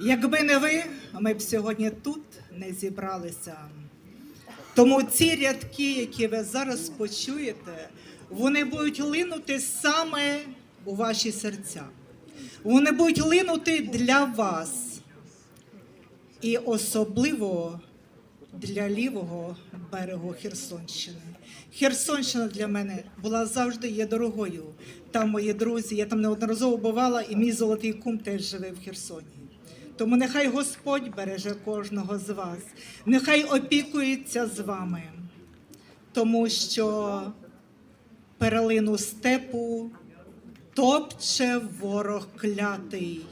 Якби не ви, ми б сьогодні тут не зібралися. Тому ці рядки, які ви зараз почуєте, вони будуть линути саме у ваші серця. Вони будуть линути для вас. І особливо для лівого берегу Херсонщини. Херсонщина для мене була завжди є дорогою. Там мої друзі, я там неодноразово бувала, і мій золотий кум теж живе в Херсоні. Тому нехай Господь береже кожного з вас, нехай опікується з вами, тому що перелину степу топче ворог клятий,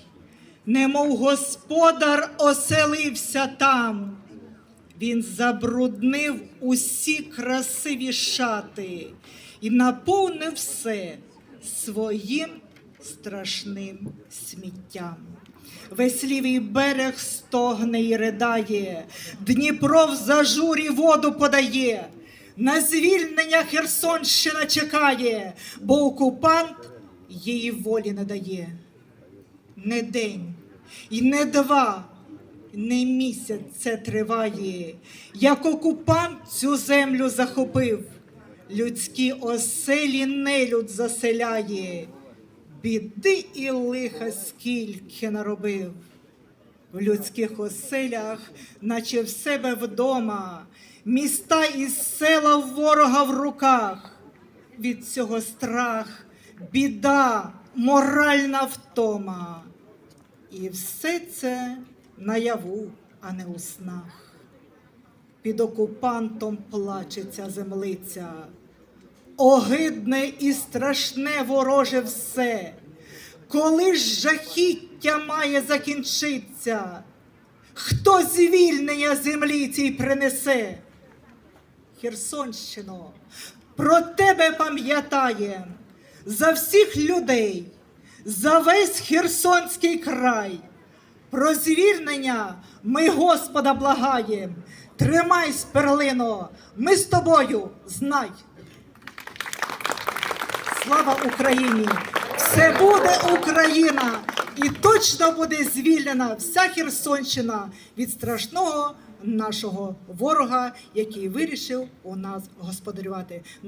немов господар оселився там. Він забруднив усі красиві шати і наповнив все своїм страшним сміттям. Весь лівий берег стогне і ридає, Дніпро в зажурі воду подає. На звільнення Херсонщина чекає, бо окупант її волі не дає. Не день і не два, не місяць це триває, як окупант цю землю захопив, людські оселі нелюд заселяє, біди і лиха скільки наробив. В людських оселях, наче в себе вдома, міста і села ворога в руках. Від цього страх, біда, моральна втома. І все це наяву, а не у снах. Під окупантом плачеться землиця, огидне і страшне вороже все. Коли ж жахіття має закінчитися, хто звільнення землі цій принесе? Херсонщино, про тебе пам'ятає за всіх людей, за весь Херсонський край. Про звільнення ми Господа благаєм. Тримайсь, перлино, ми з тобою знай. Слава Україні! Все буде Україна! І точно буде звільнена вся Херсонщина від страшного нашого ворога, який вирішив у нас господарювати.